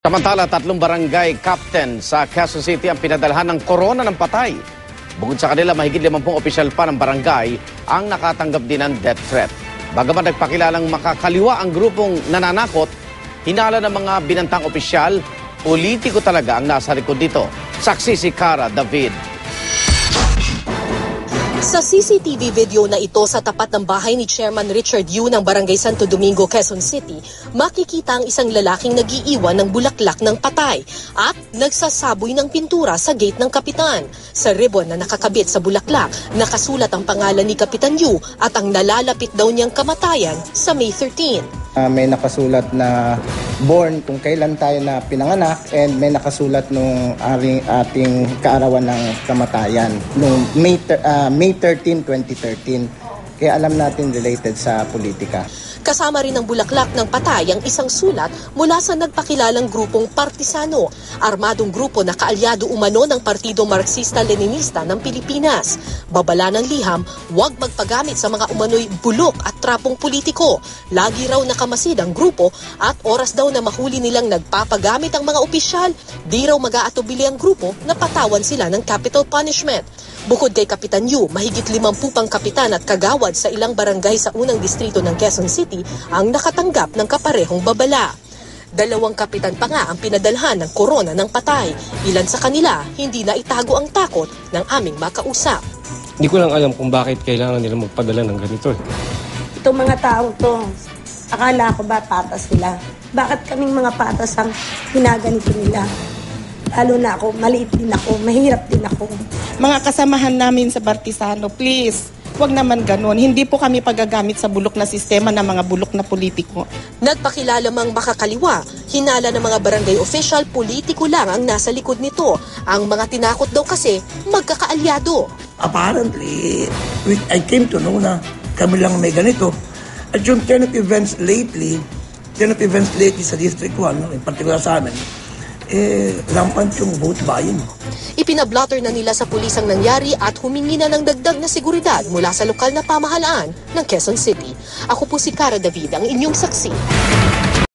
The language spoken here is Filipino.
Samantala, tatlong barangay captain sa Quezon City ang pinadalhan ng korona ng patay. Bukod sa kanila, mahigit 50 opisyal pa ng barangay ang nakatanggap din ng death threat. Bagaman nagpakilalang makakaliwa ang grupong nananakot, hinala ng mga binantang opisyal, politiko talaga ang nasa likod dito. Saksi si Cara David. Sa CCTV video na ito sa tapat ng bahay ni Chairman Richard Yu ng Barangay Santo Domingo, Quezon City, makikita ang isang lalaking nagiiwan ng bulaklak ng patay at nagsasaboy ng pintura sa gate ng kapitan. Sa ribbon na nakakabit sa bulaklak, nakasulat ang pangalan ni Kapitan Yu at ang nalalapit daw niyang kamatayan sa May 13. Ah, may nakasulat na born kung kailan tayo na pinanganak and may nakasulat nung aring, ating kaarawan ng kamatayan nung May, ter- ah, May 13, 2013. Kaya alam natin related sa politika. Kasama rin ng bulaklak ng patay ang isang sulat mula sa nagpakilalang grupong Partisano, armadong grupo na kaalyado umano ng Partido Marxista-Leninista ng Pilipinas. Babala ng liham, huwag magpagamit sa mga umano'y bulok at trapong politiko. Lagi raw nakamasid ang grupo at oras daw na mahuli nilang nagpapagamit ang mga opisyal, di raw mag-aatubili ang grupo na patawan sila ng capital punishment. Bukod kay Kapitan Yu, mahigit limampu pang kapitan at kagawad sa ilang barangay sa unang distrito ng Quezon City ang nakatanggap ng kaparehong babala. Dalawang kapitan pa nga ang pinadalhan ng korona ng patay. Ilan sa kanila hindi na itago ang takot ng aming makausap. Hindi ko lang alam kung bakit kailangan nila magpadala ng ganito. eh. Itong mga taong to, akala ko ba patas sila? Bakit kaming mga patas ang ginaganito nila? Lalo na ako, maliit din ako, mahirap din ako. mga kasamahan namin sa Bartisano, please, wag naman ganun. Hindi po kami pagagamit sa bulok na sistema ng mga bulok na politiko. Nagpakilala mang makakaliwa, hinala ng mga barangay official, politiko lang ang nasa likod nito. Ang mga tinakot daw kasi magkakaalyado. apparently, we, I came to know na kami lang may ganito. At yung turn of events lately, turn of events lately sa District 1, no, in particular sa amin, eh, rampant yung vote buying. Ipinablotter na nila sa pulis ang nangyari at humingi na ng dagdag na seguridad mula sa lokal na pamahalaan ng Quezon City. Ako po si Cara David, ang inyong saksi.